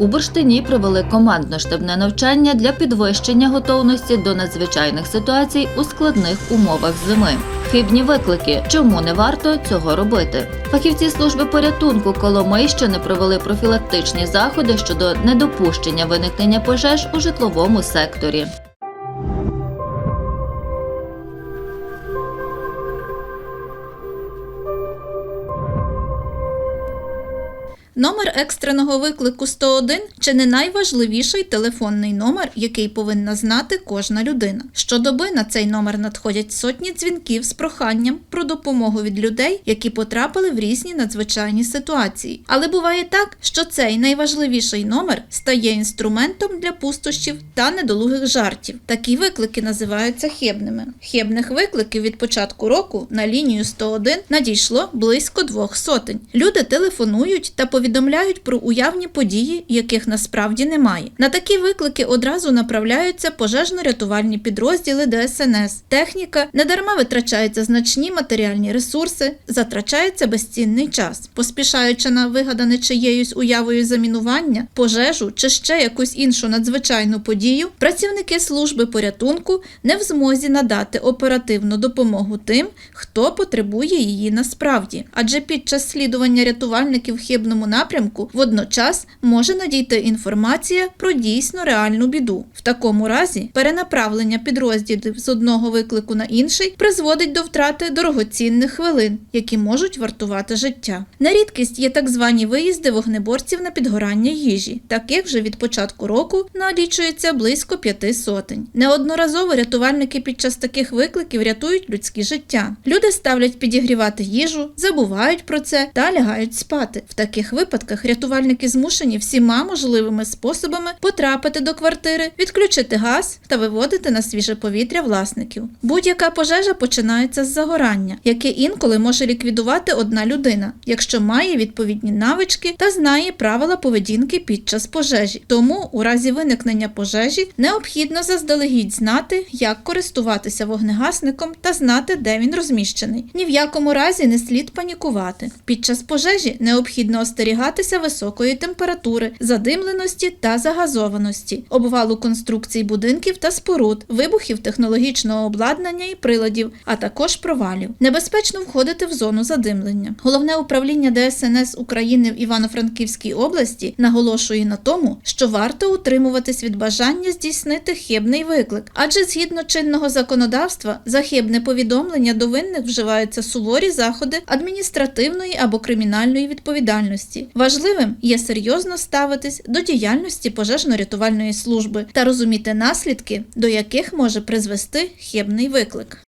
У Бурштині провели командно-штабне навчання для підвищення готовності до надзвичайних ситуацій у складних умовах зими. Хибні виклики, чому не варто цього робити. Фахівці служби порятунку Коломийщини провели профілактичні заходи щодо недопущення виникнення пожеж у житловому секторі. Номер екстреного виклику 101 – чи не найважливіший телефонний номер, який повинна знати кожна людина. Щодоби на цей номер надходять сотні дзвінків з проханням про допомогу від людей, які потрапили в різні надзвичайні ситуації. Але буває так, що цей найважливіший номер стає інструментом для пустощів та недолугих жартів. Такі виклики називаються хибними. Хибних викликів від початку року на лінію 101 надійшло близько двох сотень. Люди телефонують та повідомляють про уявні події, яких насправді немає. На такі виклики одразу направляються пожежно-рятувальні підрозділи ДСНС. Техніка недарма витрачаються значні матеріальні ресурси, затрачається безцінний час. Поспішаючи на вигадане чиєюсь уявою замінування, пожежу чи ще якусь іншу надзвичайну подію, працівники служби порятунку не в змозі надати оперативну допомогу тим, хто потребує її насправді. Адже під час слідування рятувальників в хибному напрямку водночас може надійти інформація про дійсно реальну біду. В такому разі перенаправлення підрозділів з одного виклику на інший призводить до втрати дорогоцінних хвилин, які можуть вартувати життя. На рідкість є так звані виїзди вогнеборців на підгорання їжі. Таких вже від початку року налічується близько п'яти сотень. Неодноразово рятувальники під час таких викликів рятують людські життя. Люди ставлять підігрівати їжу, забувають про це та лягають спати. В таких випадках рятувальники змушені всіма можливими способами потрапити до квартири, відключити газ та виводити на свіже повітря власників. Будь-яка пожежа починається з загорання, яке інколи може ліквідувати одна людина, якщо має відповідні навички та знає правила поведінки під час пожежі. Тому у разі виникнення пожежі необхідно заздалегідь знати, як користуватися вогнегасником та знати, де він розміщений. Ні в якому разі не слід панікувати. Під час пожежі необхідно остерігатися високої температури, задимленості та загазованості, обвалу конструкцій будинків та споруд, вибухів технологічного обладнання і приладів, а також провалів. Небезпечно входити в зону задимлення. Головне управління ДСНС України в Івано-Франківській області наголошує на тому, що варто утримуватись від бажання здійснити хибний виклик, адже згідно чинного законодавства за хибне повідомлення до винних вживаються суворі заходи адміністративної або кримінальної відповідальності. Важливим є серйозно ставитись до діяльності пожежно-рятувальної служби та розуміти наслідки, до яких може призвести хибний виклик.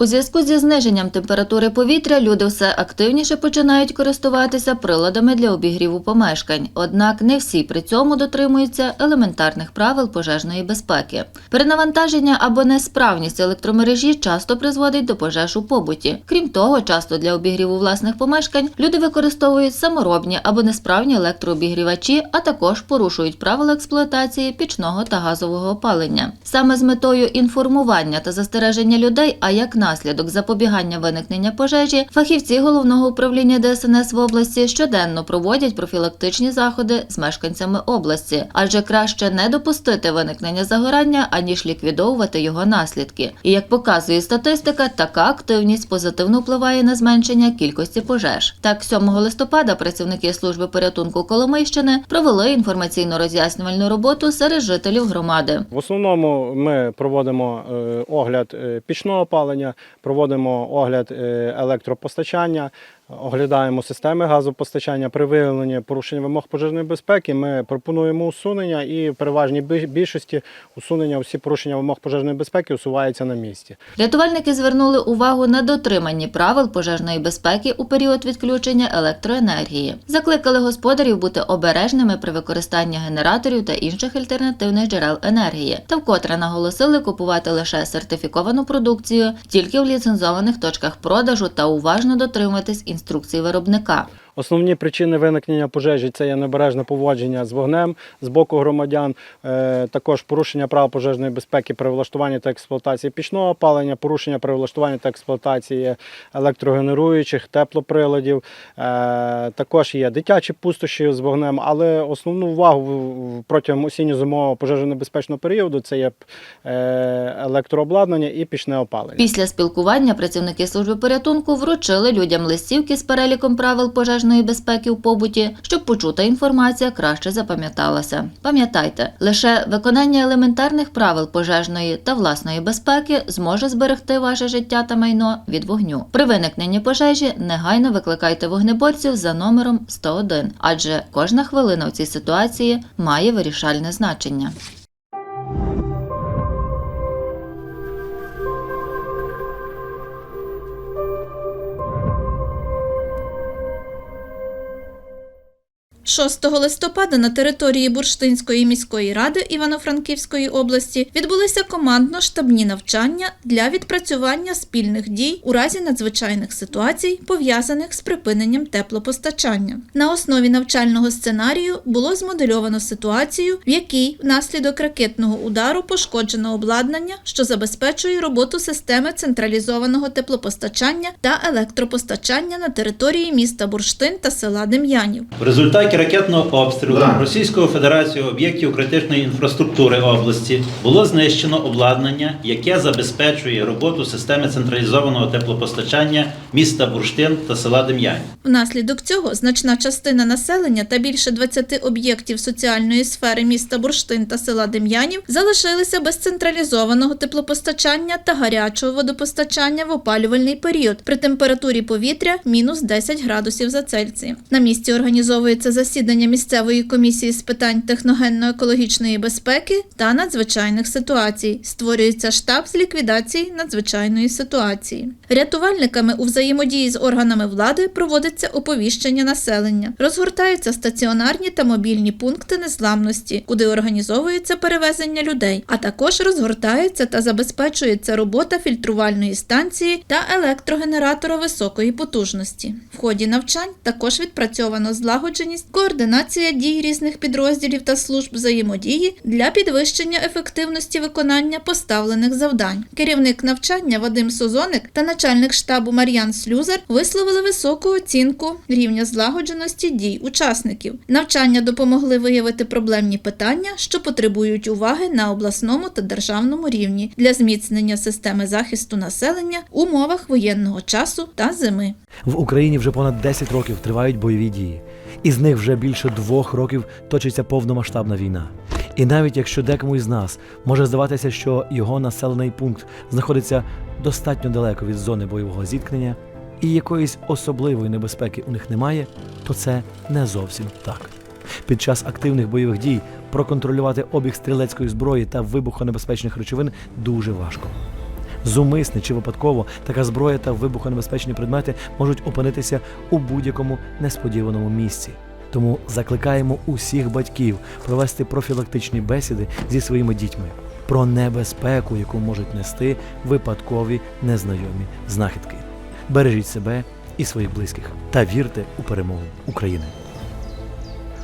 У зв'язку зі зниженням температури повітря люди все активніше починають користуватися приладами для обігріву помешкань. Однак не всі при цьому дотримуються елементарних правил пожежної безпеки. Перенавантаження або несправність електромережі часто призводить до пожеж у побуті. Крім того, часто для обігріву власних помешкань люди використовують саморобні або несправні електрообігрівачі, а також порушують правила експлуатації пічного та газового опалення. Саме з метою інформування та застереження людей, а як наслідок запобігання виникнення пожежі, фахівці головного управління ДСНС в області щоденно проводять профілактичні заходи з мешканцями області, адже краще не допустити виникнення загорання, аніж ліквідовувати його наслідки. І як показує статистика, така активність позитивно впливає на зменшення кількості пожеж. Так, 7 листопада працівники служби порятунку Коломийщини провели інформаційно-роз'яснювальну роботу серед жителів громади. В основному ми проводимо е, огляд е, пічного опалення, проводимо огляд е, електропостачання, оглядаємо системи газопостачання. При виявленні порушення вимог пожежної безпеки ми пропонуємо усунення і в переважній більшості усунення усі порушення вимог пожежної безпеки усуваються на місці. Рятувальники звернули увагу на дотриманні правил пожежної безпеки у період відключення електроенергії. Закликали господарів бути обережними при використанні генераторів та інших альтернативних джерел енергії, та вкотре наголосили купувати лише сертифіковану продукцію тільки в ліцензованих точках продажу та уважно дотримуватись інструкцій виробника. Основні причини виникнення пожежі це є небережне поводження з вогнем з боку громадян, е, також порушення правил пожежної безпеки при влаштуванні та експлуатації пічного опалення, порушення при влаштуванні та експлуатації електрогенеруючих теплоприладів. Е, Також є дитячі пустощі з вогнем, але основну увагу протягом осінньо-зимового пожежонебезпечного періоду це є е, електрообладнання і пічне опалення. Після спілкування працівники служби порятунку вручили людям листівки з переліком правил пожежної безпеки у побуті, щоб почута інформація краще запам'яталася. Пам'ятайте, лише виконання елементарних правил пожежної та власної безпеки зможе зберегти ваше життя та майно від вогню. При виникненні пожежі негайно викликайте вогнеборців за номером 101, адже кожна хвилина в цій ситуації має вирішальне значення. – 6 листопада на території Бурштинської міської ради Івано-Франківської області відбулися командно-штабні навчання для відпрацювання спільних дій у разі надзвичайних ситуацій, пов'язаних з припиненням теплопостачання. На основі навчального сценарію було змодельовано ситуацію, в якій внаслідок ракетного удару пошкоджено обладнання, що забезпечує роботу системи централізованого теплопостачання та електропостачання на території міста Бурштин та села Дем'янів. В результаті ракетного обстрілу Да. Російською Федерацією об'єктів критичної інфраструктури області було знищено обладнання, яке забезпечує роботу системи централізованого теплопостачання міста Бурштин та села Дем'янів. Внаслідок цього значна частина населення та більше 20 об'єктів соціальної сфери міста Бурштин та села Дем'янів залишилися без централізованого теплопостачання та гарячого водопостачання в опалювальний період при температурі повітря мінус 10 градусів за Цельсієм. На місці організовується засідання місцевої комісії з питань техногенно-екологічної безпеки та надзвичайних ситуацій. Створюється штаб з ліквідації надзвичайної ситуації. Рятувальниками у взаємодії з органами влади проводиться оповіщення населення. Розгортаються стаціонарні та мобільні пункти незламності, куди організовується перевезення людей, а також розгортається та забезпечується робота фільтрувальної станції та електрогенератора високої потужності. В ході навчань також відпрацьовано злагодженість, координація дій різних підрозділів та служб взаємодії для підвищення ефективності виконання поставлених завдань. Керівник навчання Вадим Созоник та начальник штабу Мар'ян Слюзар висловили високу оцінку рівня злагодженості дій учасників. Навчання допомогли виявити проблемні питання, що потребують уваги на обласному та державному рівні для зміцнення системи захисту населення в умовах воєнного часу та зими. В Україні вже понад 10 років тривають бойові дії. Із них вже більше двох років точиться повномасштабна війна. І навіть якщо декому із нас може здаватися, що його населений пункт знаходиться достатньо далеко від зони бойового зіткнення, і якоїсь особливої небезпеки у них немає, то це не зовсім так. Під час активних бойових дій проконтролювати обіг стрілецької зброї та вибухонебезпечних речовин дуже важко. Зумисне чи випадково така зброя та вибухонебезпечні предмети можуть опинитися у будь-якому несподіваному місці. Тому закликаємо усіх батьків провести профілактичні бесіди зі своїми дітьми про небезпеку, яку можуть нести випадкові незнайомі знахідки. Бережіть себе і своїх близьких та вірте у перемогу України.